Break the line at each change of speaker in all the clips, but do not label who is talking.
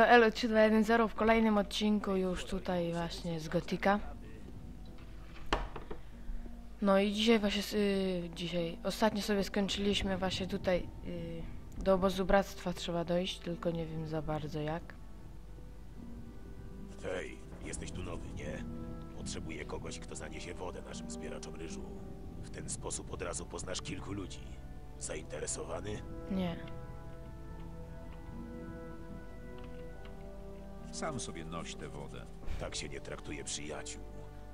Elo, elo 3210 w kolejnym odcinku już tutaj właśnie z Gotika. No i dzisiaj właśnie, y, dzisiaj, ostatnio sobie skończyliśmy właśnie tutaj y, do obozu bractwa trzeba dojść, tylko nie wiem za bardzo jak.
Hej, jesteś tu nowy, nie? Potrzebuję kogoś, kto zaniesie wodę naszym zbieraczom ryżu. W ten sposób od razu poznasz kilku ludzi. Zainteresowany?
Nie.
Sam sobie noś tę wodę.
Tak się nie traktuje przyjaciół.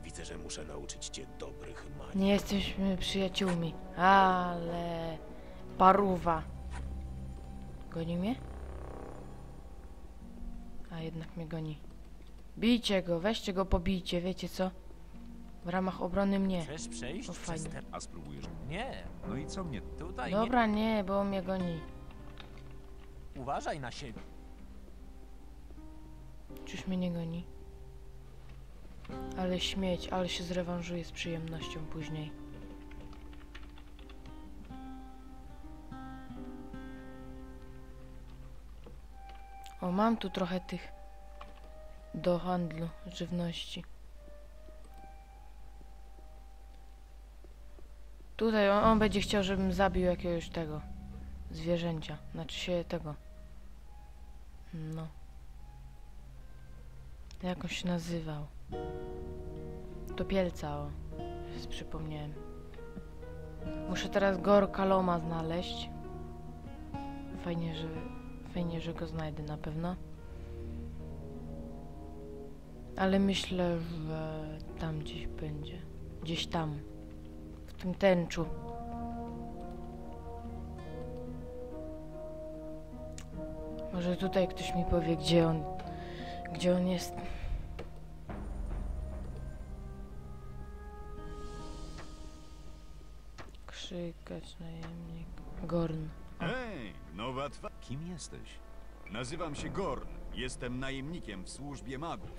Widzę, że muszę nauczyć cię dobrych manii.
Nie jesteśmy przyjaciółmi, ale paruwa. Goni mnie? A jednak mnie goni. Bijcie go, weźcie go, pobijcie, wiecie co? W ramach obrony mnie.
Chcesz przejść
O,
przez
fajnie.
te...
A spróbujesz.
Nie,
No i co mnie...
tutaj
Dobra, nie, bo on mnie goni.
Uważaj na siebie.
Czyż mnie nie goni? Ale śmieć, ale się zrewanżuję z przyjemnością później. O, mam tu trochę tych do handlu żywności. Tutaj on, on będzie chciał, żebym zabił jakiegoś tego zwierzęcia. Znaczy się tego. No. Jak on się nazywał? Topielca, o. Już przypomniałem. Muszę teraz Gorka Loma znaleźć. Fajnie, że, fajnie, że go znajdę na pewno. Ale myślę, że tam gdzieś będzie. Gdzieś tam. W tym tęczu. Może tutaj ktoś mi powie, gdzie on gdzie on jest? Krzykacz, najemnik. Gorn.
Hej, nowa twarz.
Kim jesteś?
Nazywam się Gorn. Jestem najemnikiem w służbie magów.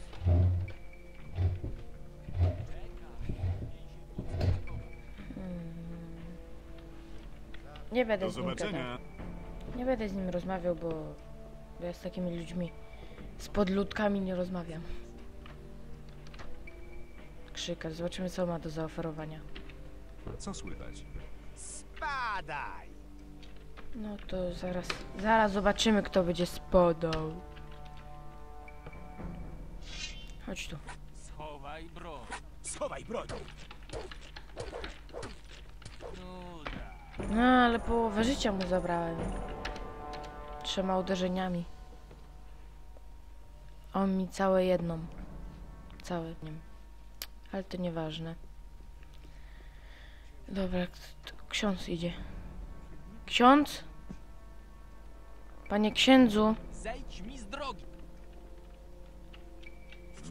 Nie będę
Do
z nim gadał.
zobaczenia.
Nie będę z nim rozmawiał, bo, bo ja z takimi ludźmi, z podludkami nie rozmawiam. Krzykacz, zobaczymy co ma do zaoferowania.
Co słychać?
Spadaj!
No to zaraz, zaraz zobaczymy kto będzie spodał. Chodź tu.
Schowaj broń.
Schowaj broń!
Nuda.
No, ale połowę życia mu zabrałem. Trzema uderzeniami. On mi całe jedną. Całe. Nie. Ale to nieważne. Dobra, ksiądz idzie. Ksiądz? Panie księdzu,
Zejdź mi z drogi!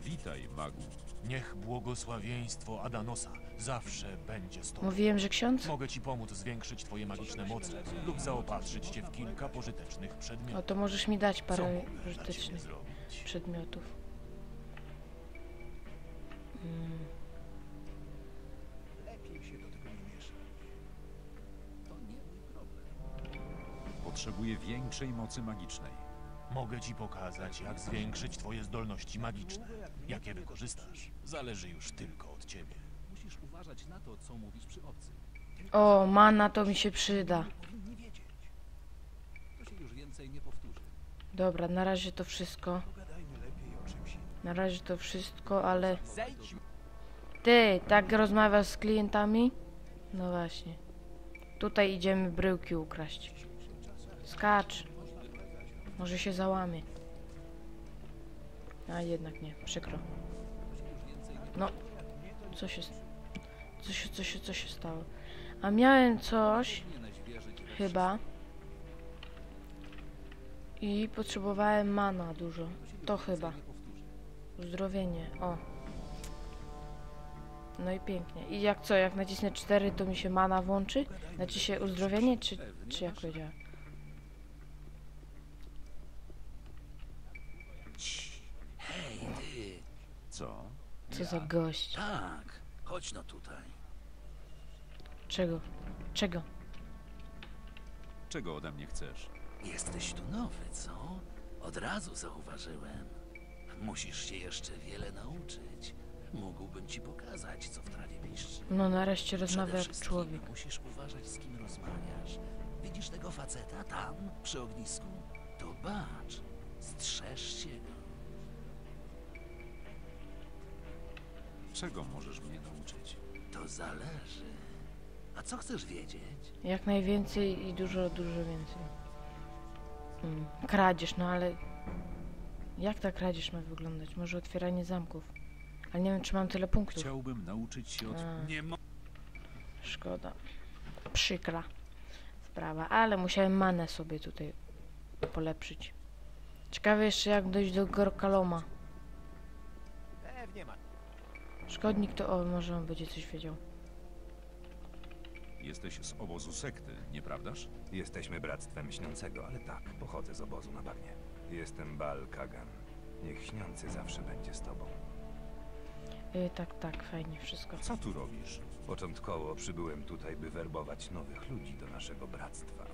Witaj, magu.
Niech błogosławieństwo Adanosa zawsze będzie z tobą.
mówiłem, że ksiądz?
Mogę ci pomóc zwiększyć twoje magiczne moce lub zaopatrzyć cię w kilka pożytecznych
O,
przedmiotów.
to możesz mi dać
Co
parę
mógłbym dla ciebie
użytecznych
zrobić?
przedmiotów. Mm.
Potrzebuję większej mocy magicznej.
Mogę ci pokazać, jak zwiększyć twoje zdolności magiczne. Jak je wykorzystasz, zależy już tylko od ciebie.
Uważać na to, co mówisz przy obcym.
O, mana to mi się przyda.
Powinni wiedzieć. To się już więcej nie powtórzy.
Dobra, na razie to wszystko. Na razie to wszystko, ale... Ty, tak rozmawiasz z klientami? No właśnie. Tutaj idziemy bryłki ukraść. Skacz. Może się załamie. A jednak nie, przykro. No, co się... Co się, co się, co się stało? A miałem coś... Chyba. I potrzebowałem mana dużo. To chyba. Uzdrowienie, o. No i pięknie. I jak co, jak nacisnę 4, to mi się mana włączy? Znaczy się uzdrowienie, czy, czy jak powiedziałem?
Hej, ty!
Co?
Co za gość?
Tak, chodź no tutaj.
Czego? Czego?
Czego ode mnie chcesz?
Jesteś tu nowy, co? Od razu zauważyłem. Musisz się jeszcze wiele nauczyć. Mógłbym ci pokazać, co w trawie piszczy.
No nareszcie rozmawia jak człowiek.
Musisz uważać, z kim rozmawiasz. Widzisz tego faceta tam, przy ognisku? To bacz. Strzeż się go.
Czego możesz mnie nauczyć?
To zależy. A co chcesz wiedzieć?
Jak najwięcej i dużo, dużo więcej. Mm, kradzież, no ale... Jak ta kradzież ma wyglądać? Może otwieranie zamków. Ale nie wiem, czy mam tyle punktów.
Chciałbym nauczyć się od...
A,
Nie mo...
szkoda. Przykra sprawa, ale musiałem manę sobie tutaj polepszyć. Ciekawe jeszcze jak dojść do Gorkaloma. Szkodnik to... O, może on będzie coś wiedział.
Jesteś z obozu sekty, nieprawdaż?
Jesteśmy bractwem śniącego, ale tak, pochodzę z obozu na bagnie. Jestem Bal Kagan. Niech śniący zawsze będzie z tobą.
Y, tak, tak, fajnie wszystko.
Co tu robisz?
Początkowo przybyłem tutaj, by werbować nowych ludzi do naszego bractwa.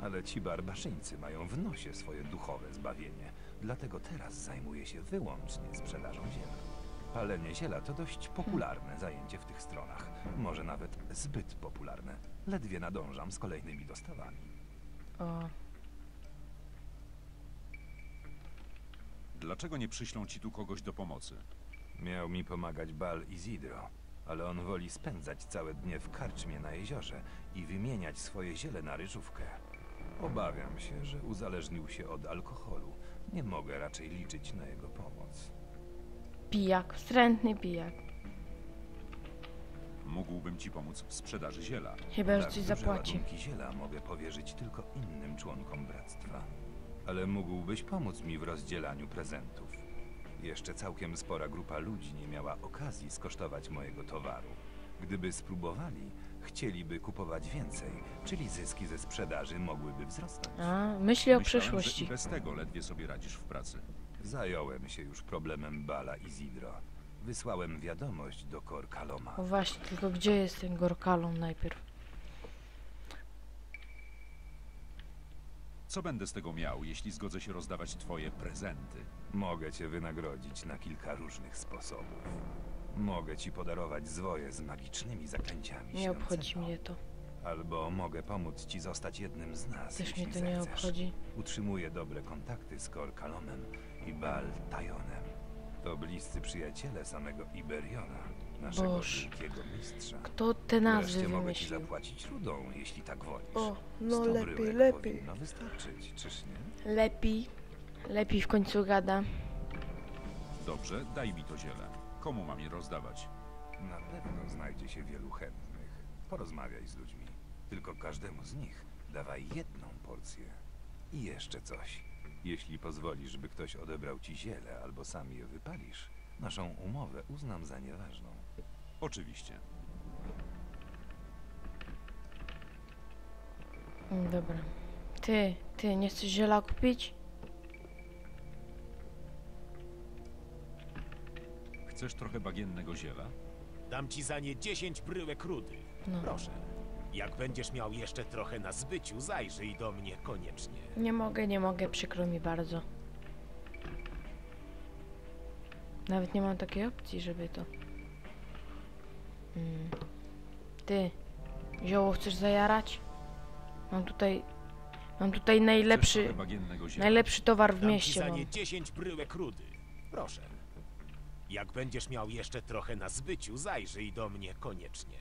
Ale ci barbarzyńcy mają w nosie swoje duchowe zbawienie, dlatego teraz zajmuję się wyłącznie sprzedażą ziela. Palenie ziela to dość popularne zajęcie w tych stronach, może nawet zbyt popularne. Ledwie nadążam z kolejnymi dostawami.
O,
Dlaczego nie przyślą ci tu kogoś do pomocy?
Miał mi pomagać Bal Izidro, ale on woli spędzać całe dnie w karczmie na jeziorze i wymieniać swoje ziele na ryżówkę. Obawiam się, że uzależnił się od alkoholu. Nie mogę raczej liczyć na jego pomoc.
Pijak, wstrętny pijak.
Mógłbym ci pomóc w sprzedaży ziela.
Chyba, że
Tak
coś
duże
zapłaci.
ładunki ziela mogę powierzyć tylko innym członkom bractwa. Ale mógłbyś pomóc mi w rozdzielaniu prezentów. Jeszcze całkiem spora grupa ludzi nie miała okazji skosztować mojego towaru. Gdyby spróbowali, chcieliby kupować więcej, czyli zyski ze sprzedaży mogłyby wzrosnąć.
A, myśli o
Myślałem, że
przyszłości.
bez tego ledwie sobie radzisz w pracy.
Zająłem się już problemem Bala i Zidro. Wysłałem wiadomość do Kor Kaloma.
O właśnie, tylko gdzie jest ten Gorkalon najpierw?
Co będę z tego miał, jeśli zgodzę się rozdawać twoje prezenty?
Mogę cię wynagrodzić na kilka różnych sposobów. Mogę ci podarować zwoje z magicznymi zaklęciami
Nie obchodzi mnie to.
Albo mogę pomóc ci zostać jednym z nas,
Też
jeśli
mnie to nie
zechcesz.
obchodzi.
Utrzymuję dobre kontakty z Kor Kalomem i Bal Tajonem. To bliscy przyjaciele samego Iberiona, naszego
Boż.
wielkiego mistrza.
Kto te nazwy
Wreszcie mogę ci
wymyślił?
zapłacić rudą, jeśli tak wolisz.
O, no
Sto
lepiej,
bryłek
lepiej.
powinno wystarczyć, czyż nie?
Lepiej. Lepiej w końcu gada.
Dobrze, daj mi to ziele. Komu mam je rozdawać?
Na pewno znajdzie się wielu chętnych. Porozmawiaj z ludźmi. Tylko każdemu z nich dawaj jedną porcję. I jeszcze coś. Jeśli pozwolisz, by ktoś odebrał ci ziele albo sam je wypalisz, naszą umowę uznam za nieważną.
Oczywiście.
Mm, Dobra. Ty, ty, nie chcesz ziela kupić?
Chcesz trochę bagiennego ziela?
Dam ci za nie 10 bryłek rudy.
No.
Proszę. Jak będziesz miał jeszcze trochę na zbyciu, zajrzyj do mnie koniecznie.
Nie mogę, nie mogę, przykro mi bardzo. Nawet nie mam takiej opcji, żeby to... Mm. Ty, zioło chcesz zajarać? Mam tutaj... Mam tutaj najlepszy... Najlepszy towar w
Dam ci
mieście
za
mam.
nie 10 bryłek rudy. Proszę. Jak będziesz miał jeszcze trochę na zbyciu, zajrzyj do mnie koniecznie.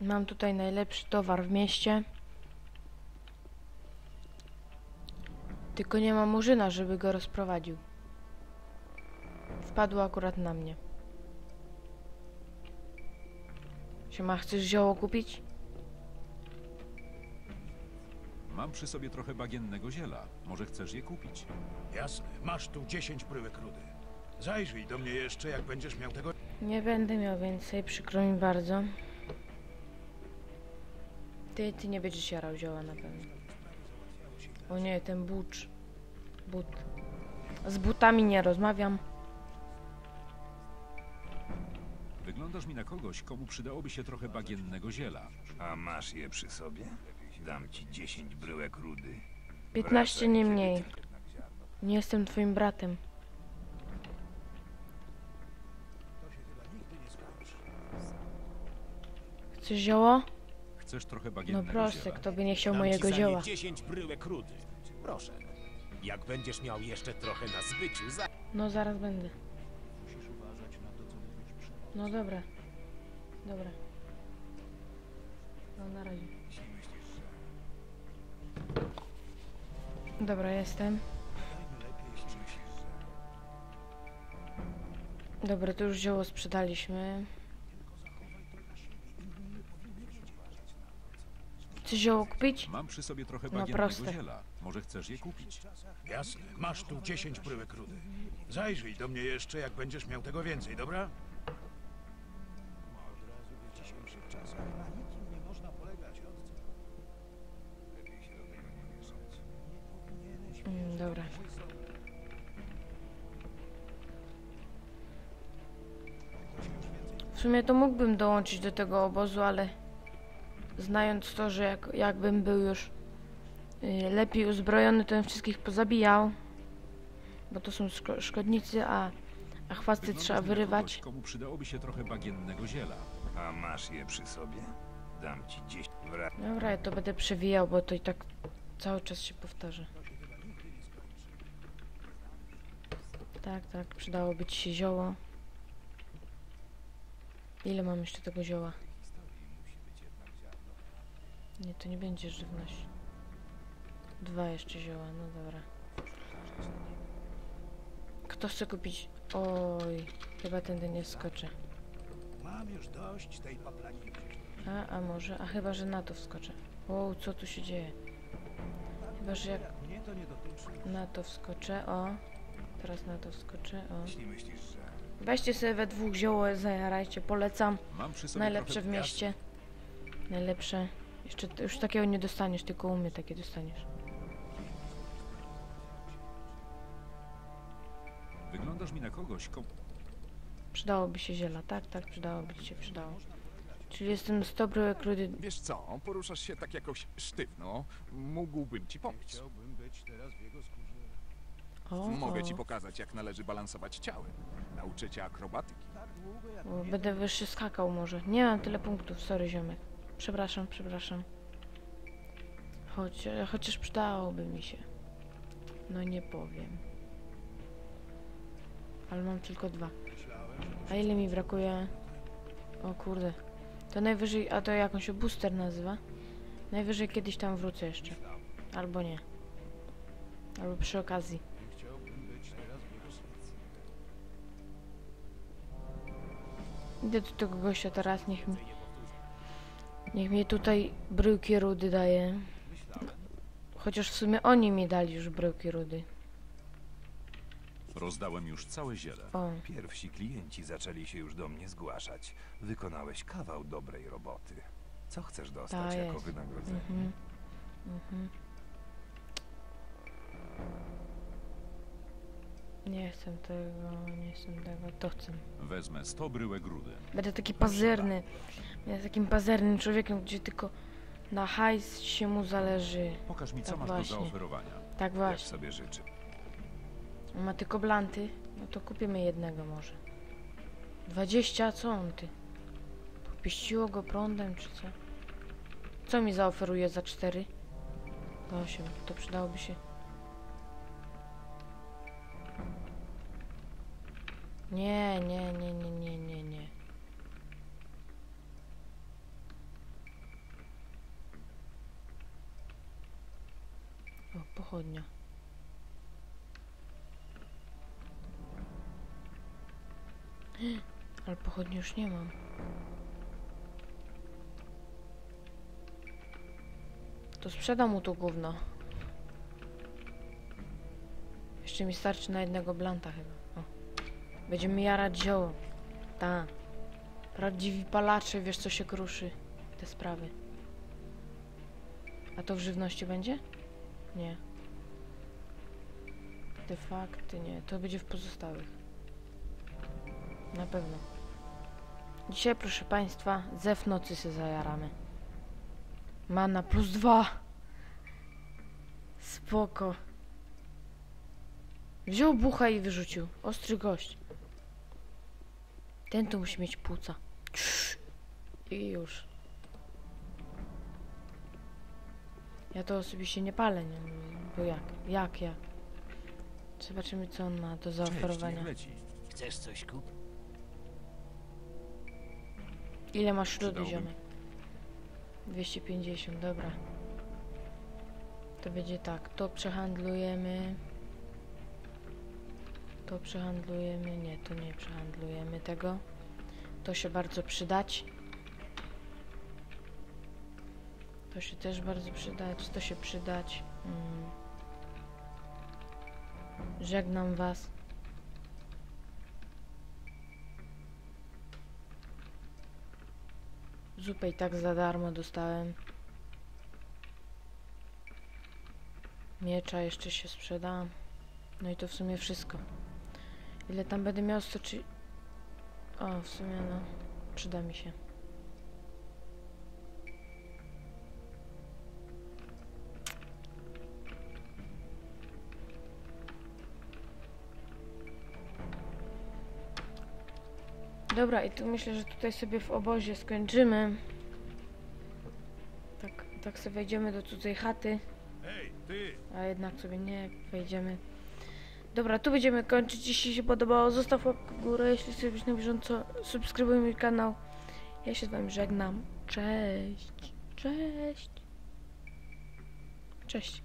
Mam tutaj najlepszy towar w mieście. Tylko nie ma murzyna, żeby go rozprowadził. Wpadło akurat na mnie. Siema, chcesz zioło kupić?
Mam przy sobie trochę bagiennego ziela. Może chcesz je kupić?
Jasne, masz tu 10 bryłek rudy. Zajrzyj do mnie jeszcze, jak będziesz miał tego.
Nie będę miał więcej, przykro mi bardzo. Ty, ty nie będziesz jarał zioła na pewno. O nie, ten bucz. But. Z butami nie rozmawiam.
Wyglądasz mi na kogoś, komu przydałoby się trochę bagiennego ziela.
A masz je przy sobie? Dam ci 10 bryłek rudy.
15
Wracaj,
nie mniej. Nie jestem twoim bratem. Chcesz zioło?
Chcesz trochę
No
bagiennego
proste,
ziela?
kto by nie chciał
Dam
mojego
ci za
zioła.
nie 10 bryłek rudy. Proszę. Jak będziesz miał jeszcze trochę na zbyciu, za...
No zaraz będę. No dobra. Dobra. No na razie. Dobra, jestem. Dobra, to już zioło sprzedaliśmy. Chcesz zioło kupić?
Mam przy sobie trochę
No
bagiennego
proste.
ziela. Może chcesz je kupić?
Jasne, masz tu 10 bryłek rudy. Zajrzyj do mnie jeszcze, jak będziesz miał tego więcej, dobra?
Mm, dobra. W sumie to mógłbym dołączyć do tego obozu, ale znając to, że jak, jakbym był już y, lepiej uzbrojony, to bym wszystkich pozabijał. Bo to są szko- szkodnicy, a, a chwasty
Wyglądasz
trzeba wyrywać.
Kogoś, komu przydałoby się trochę bagiennego ziela.
A masz je przy sobie? Dam ci gdzieś.
Dobra, ja to będę przewijał, bo to i tak cały czas się powtarza. Tak, tak, przydałoby ci się zioło. Ile mam jeszcze tego zioła? Nie, to nie będzie żywność. Dwa jeszcze zioła, no dobra. Kto chce kupić? Oj, chyba tędy nie skoczę.
Mam już dość tej paplaniny.
A, a może? A chyba, że na to wskoczę. Wow, co tu się dzieje? Chyba, że jak na to wskoczę, o. Teraz na to wskoczę, o. Weźcie sobie we dwóch zioło, zajarajcie, polecam. Najlepsze w mieście. Najlepsze. Jeszcze już takiego nie dostaniesz, tylko u mnie takie dostaniesz.
Wyglądasz mi na kogoś, komu...
Przydałoby się ziela, tak, tak, przydałoby ci się, przydało. Czyli jestem z dobry krudy.
Wiesz co, poruszasz się tak jakoś sztywno. Mógłbym ci pomóc.
Chciałbym być teraz w jego skórze.
O,
Mogę ci pokazać, jak należy balansować ciałem. Nauczę cię akrobatyki.
o, będę wyższy skakał może. Nie mam tyle punktów, sorry ziomek. Przepraszam, przepraszam. Choć, chociaż przydałoby mi się. No nie powiem. Ale mam tylko dwa. A ile mi brakuje? O kurde. To najwyżej, a to jak on się booster nazywa? Najwyżej kiedyś tam wrócę jeszcze. Albo nie. Albo przy okazji. Idę do tego gościa teraz, niech mi... Niech mi tutaj bryłki rudy daje. Chociaż w sumie oni mi dali już bryłki rudy.
Rozdałem już całe ziele.
O,
Pierwsi klienci zaczęli się już do mnie zgłaszać. Wykonałeś kawał dobrej roboty. Co chcesz dostać
Ta
jako
jest.
wynagrodzenie?
mhm. Mhm. Nie chcę tego, nie chcę tego, to chcę.
Wezmę 100 bryłek rudy.
Będę taki pazerny. Będę takim pazernym człowiekiem, gdzie tylko na hajs się mu zależy.
Pokaż mi, co
Tak
masz
właśnie.
do zaoferowania.
Tak
Jak
właśnie.
sobie życzy.
Ma tylko blanty. No to kupimy jednego może. 20? Co on ty? Popieściło go prądem czy co? Co mi zaoferuje za 4? 8. To przydałoby się. Nie, nie, nie, nie, nie, nie, nie. O, pochodnia. Ale pochodni już nie mam. To sprzedam mu to gówno. Jeszcze mi starczy na jednego blanta chyba. Będziemy jarać zioło. Ta. Prawdziwi palacze, wiesz co się kruszy. Te sprawy. A to w żywności będzie? Nie. De facto nie. To będzie w pozostałych. Na pewno. Dzisiaj, proszę Państwa, zew nocy się zajaramy. Mana plus dwa. Spoko. Wziął bucha i wyrzucił. Ostry gość. Ten tu musi mieć płuca. I już. Ja to osobiście nie palę, nie? Bo jak? Jak, jak? Zobaczymy, co on ma do zaoferowania.
Chcesz coś kup?
Ile masz
Przydałby.
ziomek? 250, dobra. To będzie tak, to przehandlujemy. To przehandlujemy, nie, to nie przehandlujemy tego. To się bardzo przydać. To się też bardzo przydać, to się przydać. Mm. Żegnam was. Zupę i tak za darmo dostałem. Miecza jeszcze się sprzeda. No i to w sumie wszystko. Ile tam będę miał 100 czy... O, w sumie no. Przyda mi się. Dobra, i tu myślę, że tutaj sobie w obozie skończymy. Tak, tak sobie wejdziemy do cudzej chaty, a jednak sobie nie wejdziemy. Dobra, tu będziemy kończyć. Jeśli się podobało, zostaw łapkę w górę. Jeśli chcesz być na bieżąco, subskrybuj mój kanał. Ja się z wami żegnam. Cześć. Cześć. Cześć.